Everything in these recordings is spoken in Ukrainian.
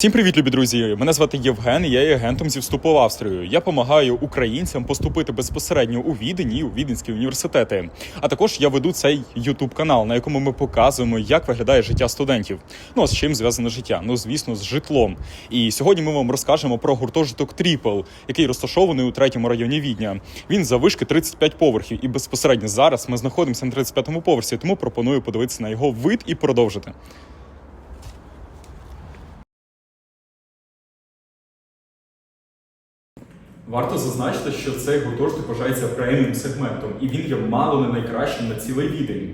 Всім привіт, любі друзі! Мене звати Євген. і Я є агентом зі вступу в Австрію. Я допомагаю українцям поступити безпосередньо у Відень і у Віденські університети. А також я веду цей Ютуб канал, на якому ми показуємо, як виглядає життя студентів. Ну а з чим зв'язане життя? Ну звісно, з житлом. І сьогодні ми вам розкажемо про гуртожиток Тріпл, який розташований у третьому районі Відня. Він завишки 35 поверхів, і безпосередньо зараз ми знаходимося на 35-му поверсі, тому пропоную подивитися на його вид і продовжити. Варто зазначити, що цей гуртожиток вважається преміум сегментом, і він є мало не найкращим на цілий відень.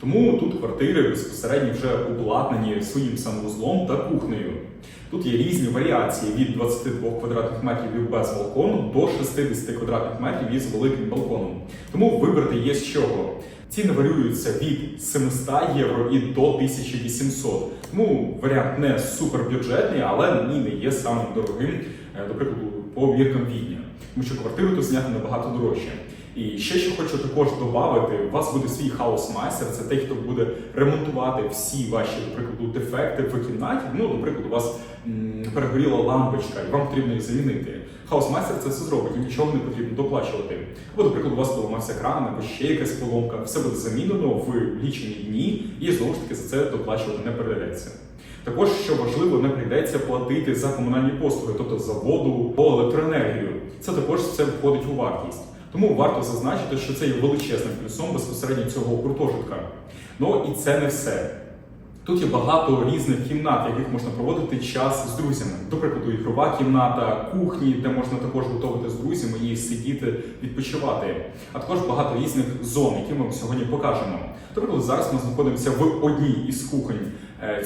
Тому тут квартири безпосередньо вже обладнані своїм санвузлом та кухнею. Тут є різні варіації від 22 квадратних метрів без балкону до 60 квадратних метрів із великим балконом. Тому вибрати є з чого. Ціни варіюються від 700 євро і до 1800. Тому варіант не супербюджетний, але і не є самим дорогим, е, до прикладу, по міркам Відня. Тому що квартиру тут зняти набагато дорожче. І ще що хочу також додати, у вас буде свій хаус-майстер, це той, хто буде ремонтувати всі ваші, до прикладу, дефекти в кімнаті. Ну, до прикладу, у вас перегоріла лампочка, і вам потрібно її замінити. Хаус-майстер це все зробить, і нічого не потрібно доплачувати. Або, до прикладу, у вас поламався кран, або ще якась поломка, все буде замінено в лічені дні, і знову ж таки за це доплачувати не прийдеться. Також, що важливо, не прийдеться платити за комунальні послуги, тобто за воду або електроенергію. Це також все входить у вартість. Тому варто зазначити, що це є величезним плюсом безпосередньо цього гуртожитка. Ну і це не все. Тут є багато різних кімнат, в яких можна проводити час з друзями. До прикладу, ігрова кімната, кухні, де можна також готувати з друзями і сидіти, відпочивати. А також багато різних зон, які ми сьогодні покажемо. До зараз ми знаходимося в одній із кухонь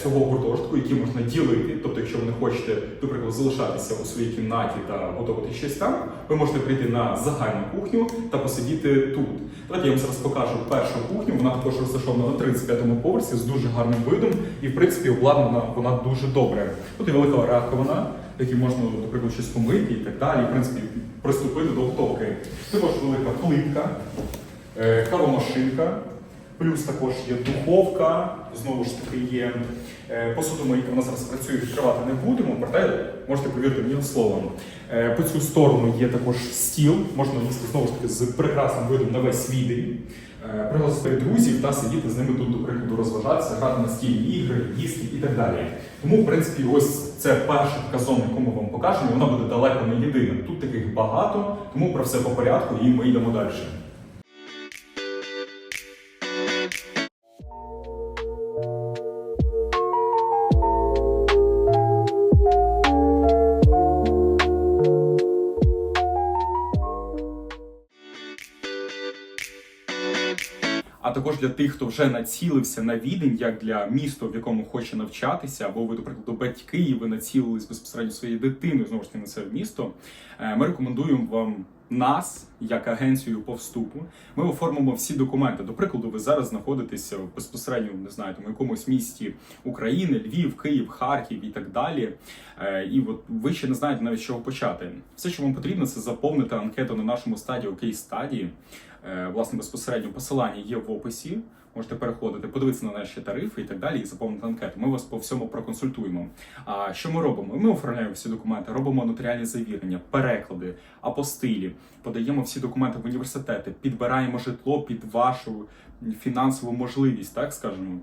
цього гуртожитку, які можна ділити. Тобто, якщо ви не хочете, до прикладу, залишатися у своїй кімнаті та готувати щось там, ви можете прийти на загальну кухню та посидіти тут. Давайте я вам зараз покажу першу кухню. Вона також розташована на 35-му поверсі з дуже гарним видом, і в принципі обладнана вона дуже добре. Тут є велика раковина, в якій можна, наприклад, щось помити і так далі. І, в принципі, приступити до готовки. Також велика плитка, е, кавомашинка. Плюс також є духовка, знову ж таки є е, посудомийка, вона зараз працює, відкривати не будемо, проте можете повірити мені словом. Е, По цю сторону є також стіл, можна їсти знову ж таки з прекрасним видом на весь відень, Е, пригласити друзів та сидіти з ними тут, до прикладу, розважатися, грати на настільні ігри, їсти і так далі. Тому, в принципі, ось це перша така зона, яку ми вам покажемо, вона буде далеко не єдина. Тут таких багато, тому про все по порядку і ми йдемо далі. Також для тих, хто вже націлився на відень, як для міста, в якому хоче навчатися, або ви, до прикладу, батьки, і ви націлились безпосередньо своєю дитиною знову ж таки на це місто. е, Ми рекомендуємо вам нас як агенцію по вступу. Ми оформимо всі документи. До прикладу, ви зараз знаходитеся безпосередньо, не знаю, там, якомусь місті України, Львів, Київ, Харків і так далі. Е, І от ви ще не знаєте навіть чого почати. Все, що вам потрібно, це заповнити анкету на нашому стадії окей стадії. Е, Власне, безпосередньо посилання є в описі. Можете переходити, подивитися на наші тарифи і так далі, і заповнити анкету. Ми вас по всьому проконсультуємо. А що ми робимо? Ми оформляємо всі документи, робимо нотаріальні завірення, переклади, апостилі, подаємо всі документи в університети, підбираємо житло під вашу фінансову можливість, так скажемо.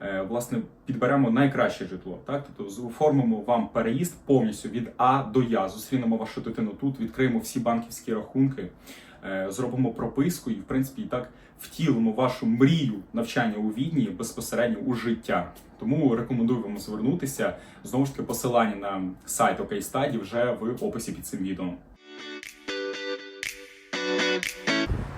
Е, Власне, підберемо найкраще житло, так тобто оформимо вам переїзд повністю від А до Я. Зустрінемо вашу дитину тут, відкриємо всі банківські рахунки, зробимо прописку і, в принципі, і так втілимо вашу мрію навчання у Відні безпосередньо у життя. Тому рекомендую вам звернутися. Знову ж таки, посилання на сайт OKStudy вже в описі під цим відео.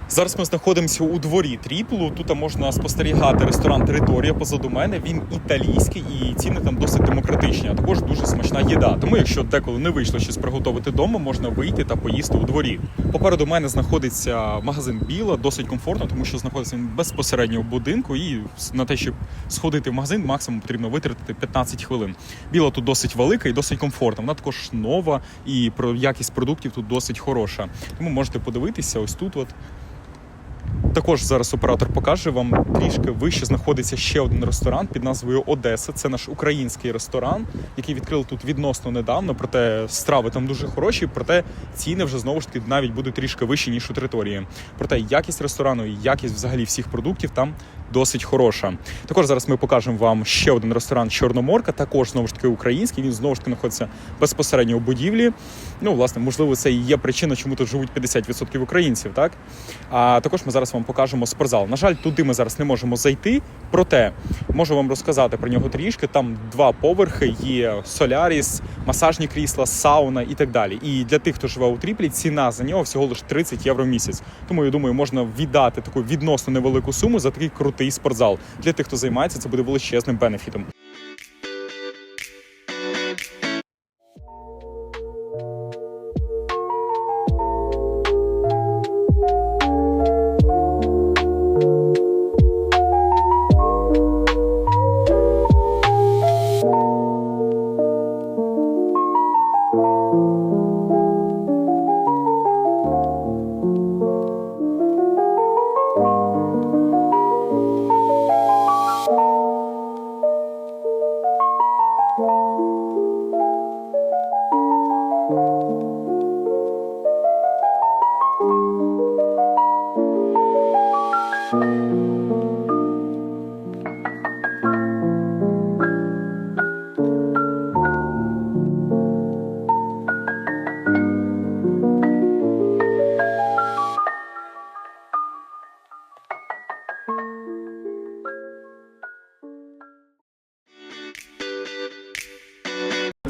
Зараз ми знаходимося у дворі Тріплу. Тут можна спостерігати ресторан Територія позаду мене. Він італійський і ціни там досить демократичні, а також дуже смачна їда. Тому, якщо деколи не вийшло щось приготувати вдома, можна вийти та поїсти у дворі. Попереду мене знаходиться магазин Біла, досить комфортно, тому що знаходиться він безпосередньо в будинку. І на те, щоб сходити в магазин, максимум потрібно витратити 15 хвилин. Біла тут досить велика і досить комфортна. Вона також нова і про якість продуктів тут досить хороша. Тому можете подивитися ось тут. От Також зараз оператор покаже вам трішки вище знаходиться ще один ресторан під назвою Одеса. Це наш український ресторан, який відкрили тут відносно недавно. Проте страви там дуже хороші, проте ціни вже знову ж таки навіть будуть трішки вищі ніж у території. Проте якість ресторану і якість взагалі всіх продуктів там досить хороша. Також зараз ми покажемо вам ще один ресторан Чорноморка, також знову ж таки український. Він знову ж таки знаходиться безпосередньо у будівлі. Ну, власне, можливо, це і є причина, чому тут живуть 50% українців. Так а також ми зараз вам покажемо спортзал. На жаль, туди ми зараз не можемо зайти. Проте можу вам розказати про нього трішки. Там два поверхи, є соляріс, масажні крісла, сауна і так далі. І для тих, хто живе у тріплі, ціна за нього всього лише 30 євро в місяць. Тому я думаю, можна віддати таку відносно невелику суму за такий крутий спортзал. Для тих, хто займається, це буде величезним бенефітом.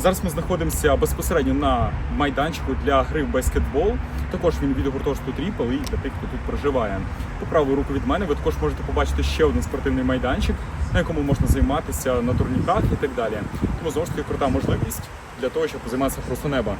Зараз ми знаходимося безпосередньо на майданчику для гри в баскетбол. Також він від гуртожитку Тріпл і для тих, хто тут проживає. По праву руку від мене ви також можете побачити ще один спортивний майданчик, на якому можна займатися на турніках і так далі. Тому знову ж таки крута можливість для того, щоб займатися просто неба.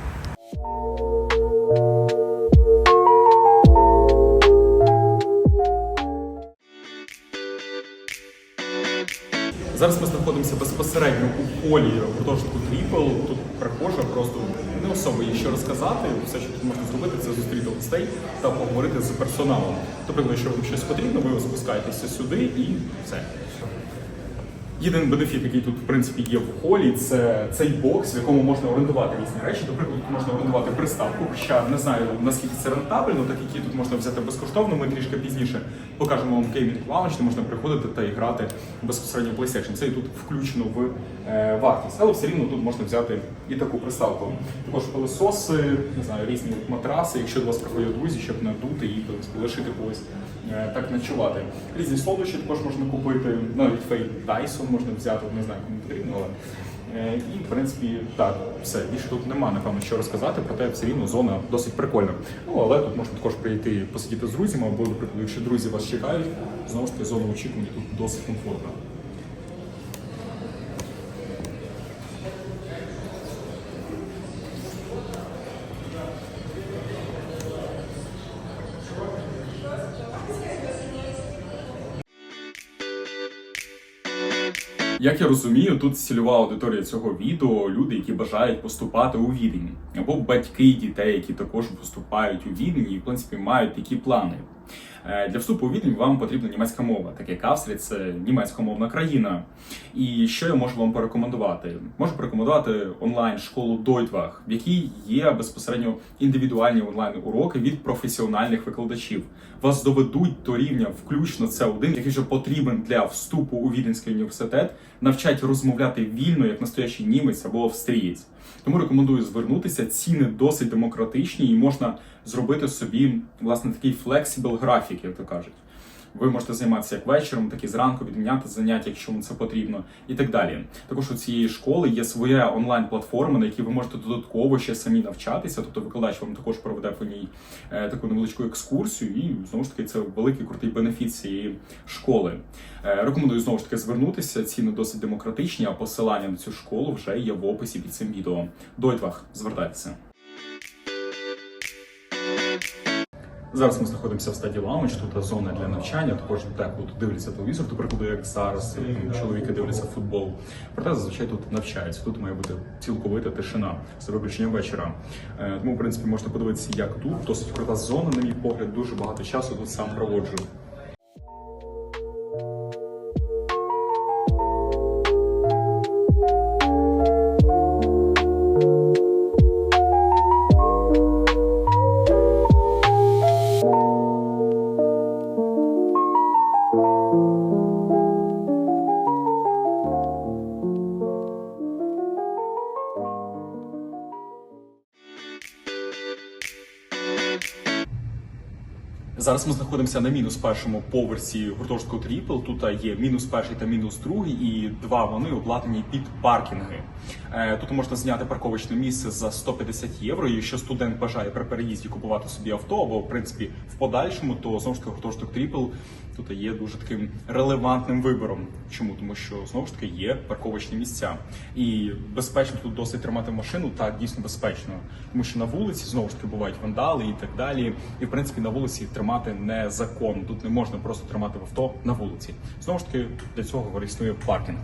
Зараз ми знаходимося безпосередньо у полі гуртожитку Тріпл. Тут прихожа, просто не особо що розказати. Все, що тут можна зробити, це зустріти гостей та поговорити з персоналом. Тобто, якщо вам щось потрібно, ви спускаєтеся сюди і все. Єдиний бенефіт, який тут в принципі є в холі, це цей бокс, в якому можна орендувати різні речі. Наприклад, тут можна орендувати приставку. Хоча не знаю наскільки це рентабельно, так які тут можна взяти безкоштовно. Ми трішки пізніше покажемо вам геймінг лаунж, де можна приходити та грати безпосередньо в PlayStation. Це і тут включено в е, вартість, але все рівно тут можна взяти і таку приставку. Також пилососи, не знаю, різні матраси, якщо до вас приходять друзі, щоб надути і лишити когось е, так ночувати. Різні солодощі також можна купити, навіть фейк Dyson можна взяти, не знаю, кому потрібно, але. Е, І, в принципі, так, все. Більше тут нема, напевно, що розказати, проте все рівно зона досить прикольна. Ну, але тут можна також прийти посидіти з друзями, або, наприклад, якщо друзі вас чекають, знову ж таки, зона очікування тут досить комфортна. Як я розумію, тут цільова аудиторія цього відео люди, які бажають поступати у Відені, або батьки дітей, які також поступають у Відені і в принципі мають такі плани. Е, Для вступу у Відень вам потрібна німецька мова, так як Австрія це німецькомовна країна. І що я можу вам порекомендувати? Можу порекомендувати онлайн школу Deutwach, в якій є безпосередньо індивідуальні онлайн уроки від професіональних викладачів. Вас доведуть до рівня включно це один, який вже потрібен для вступу у Віденський університет, навчать розмовляти вільно, як настоящий німець або австрієць. Тому рекомендую звернутися. Ціни досить демократичні, і можна зробити собі власне такий флексібл графік, як то кажуть. Ви можете займатися як вечором, так і зранку, відміняти заняття, якщо вам це потрібно, і так далі. Також у цієї школи є своя онлайн-платформа, на якій ви можете додатково ще самі навчатися. Тобто викладач вам також проведе по ній е, таку невеличку екскурсію, і знову ж таки це великий крутий бенефіт цієї школи. Е, рекомендую знову ж таки звернутися. Ціни досить демократичні, а посилання на цю школу вже є в описі під цим відео. Дойтвах, звертайтеся. Зараз ми знаходимося в стадії лаунж, тут зона для навчання, також деколи тут дивляться телевізор, до прикладу, як зараз і чоловіки дивляться футбол. Проте зазвичай тут навчаються. Тут має бути цілковита тишина з виключенням вечора. Е, Тому, в принципі, можна подивитися, як тут досить крута зона, на мій погляд, дуже багато часу тут сам проводжу. Зараз ми знаходимося на мінус першому поверсі гуртожитку Тріпл. Тут є мінус перший та мінус другий, і два вони обладнані під паркінги. Е, Тут можна зняти парковочне місце за 150 євро. Якщо студент бажає при переїзді купувати собі авто, або в принципі в подальшому, то знову ж таки гуртожиток Тріпл тут є дуже таким релевантним вибором. Чому? Тому що знову ж таки є парковочні місця. І безпечно тут досить тримати машину, так дійсно безпечно. Тому що на вулиці знову ж таки бувають вандали і так далі. І в принципі на вулиці тримати незаконно. Тут не можна просто тримати в авто на вулиці. Знову ж таки, для цього існує паркінг.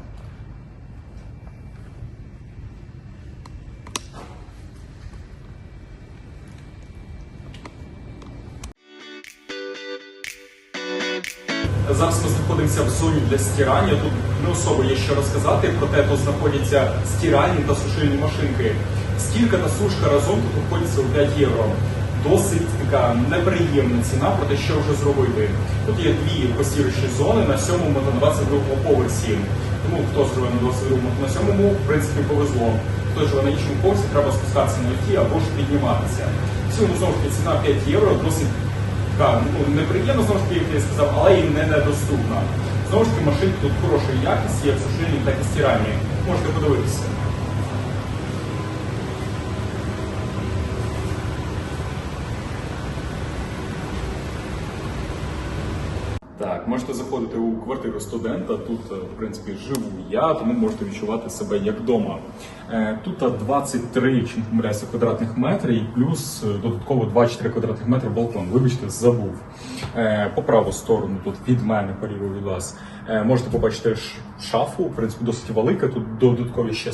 Зараз ми знаходимося в зоні для стирання. Тут не особо є що розказати, проте тут знаходяться стиральні та сушильні машинки. Стілька та сушка разом тут обходиться у 5 євро. Досить така неприємна ціна, проте що вже зробити. Тут є дві постірочні зони на 7 та 22 поверсі. Тому хто живе на 22 та на 7, в принципі, повезло. Хто живе на іншому поверсі, треба спускатися на ліфті або ж підніматися. Всього знову ж ціна 5 євро, досить така, ну, неприємно, знову ж таки, як я сказав, але і не недоступна. Знову ж таки, машинки тут хорошої якості, як сушильні, так і стиральні. Можете подивитися. Так, можете заходити у квартиру студента. Тут, е, в принципі, живу я, тому можете відчувати себе як вдома. Е, Тут е, 23 чи не помиляюся, квадратних метри, і плюс е, додатково 24 квадратних метри балкон. Вибачте, забув. По праву сторону, тут від мене, поріву від вас, можете побачити шафу, в принципі, досить велика. Тут додаткові ще.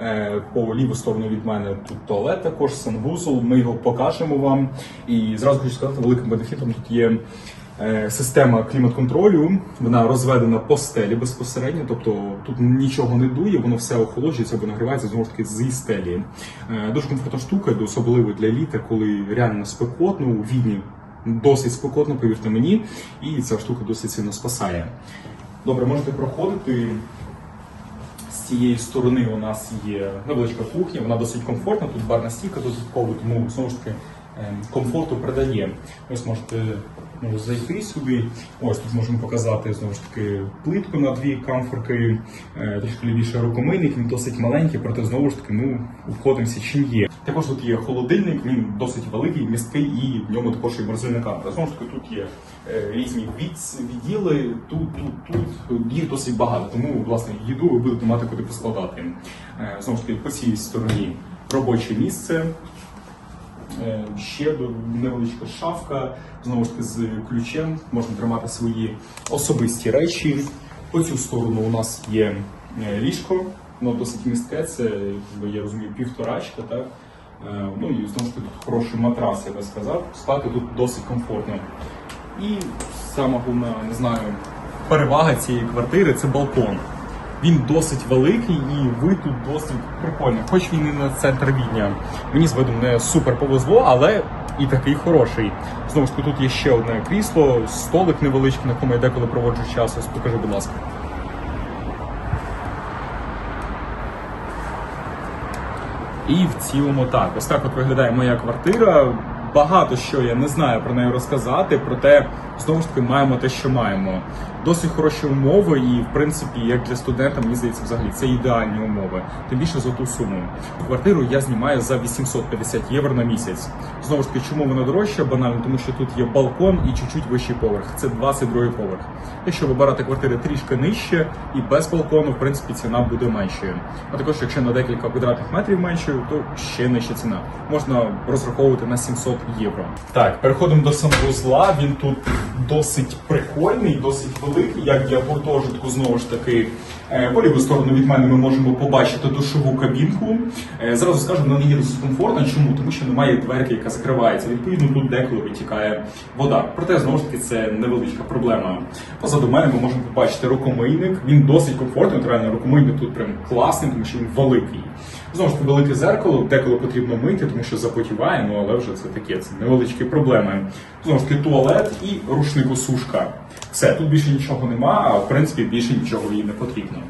Е, По ліву сторону від мене тут туалет також, санвузол. Ми його покажемо вам. І зразу хочу сказати, великим бенефітом тут є. Е, Система клімат-контролю вона розведена по стелі безпосередньо, тобто тут нічого не дує, воно все охолоджується або нагрівається знову ж таки зі стелі. Е, Дуже комфортна штука, особливо для літа, коли реально спекотно у відні досить спекотно, повірте мені, і ця штука досить сильно спасає. Добре, можете проходити. З цієї сторони у нас є невеличка кухня, вона досить комфортна, тут барна стійка додатково, тому знову ж таки ем, комфорту придає. Ось можете ну, зайти сюди. Ось тут можемо показати знову ж таки плитку на дві камфорки, е, трішки лівіше рукомийник, він досить маленький, проте знову ж таки ну, обходимося чим є. Також тут є холодильник, він досить великий, місткий і в ньому також є морозильна камера. Знову ж таки, тут є е, різні від- відділи, тут, тут, тут їх досить багато, тому власне їду ви будете мати куди поскладати. Е, Знову ж таки, по цій стороні робоче місце. Е, Ще невеличка шафка, знову ж таки з ключем, можна тримати свої особисті речі. По цю сторону у нас є е, ліжко, воно досить містке, це, я розумію, півторачка, так? Е, Ну і знову ж таки тут хороший матрас, я би сказав. Спати тут досить комфортно. І сама головна, не знаю, перевага цієї квартири це балкон. Він досить великий і вид тут досить прикольний. Хоч він і на центр Відня. Мені з видом не супер повезло, але і такий хороший. Знову ж таки, тут є ще одне крісло, столик невеличкий, на якому я деколи проводжу час. Ось покажи, будь ласка. І в цілому так. Ось так от виглядає моя квартира. Багато що я не знаю про неї розказати, проте знову ж таки маємо те, що маємо. Досить хороші умови, і в принципі, як для студента, мені здається, взагалі це ідеальні умови. Тим більше за ту суму. Квартиру я знімаю за 850 євро на місяць. Знову ж таки, чому вона дорожча? Банально, тому що тут є балкон і чуть-чуть вищий поверх. Це 22 поверх. Якщо вибирати квартири трішки нижче і без балкону, в принципі, ціна буде меншою. А також, якщо на декілька квадратних метрів меншою, то ще нижча ціна. Можна розраховувати на 700 євро. Так, переходимо до санвузла. Він тут досить прикольний, досить великий, як для гуртожитку, знову ж таки. Е, По ліву сторону від мене ми можемо побачити душову кабінку. Е, Зразу скажу, вона не є досить комфортна. Чому? Тому що немає дверки, яка закривається. Відповідно, тут деколи витікає вода. Проте знову ж таки це невеличка проблема. Позаду мене ми можемо побачити рукомийник. Він досить комфортний. Реально рукомийник тут прям класний, тому що він великий. Знову ж таки, велике зеркало, деколи потрібно мити, тому що запотіває, ну але вже це таке, це невеличкі проблеми. Знову ж таки, туалет і рушникосушка. Все, тут більше нічого нема, а в принципі більше нічого їй не потрібно.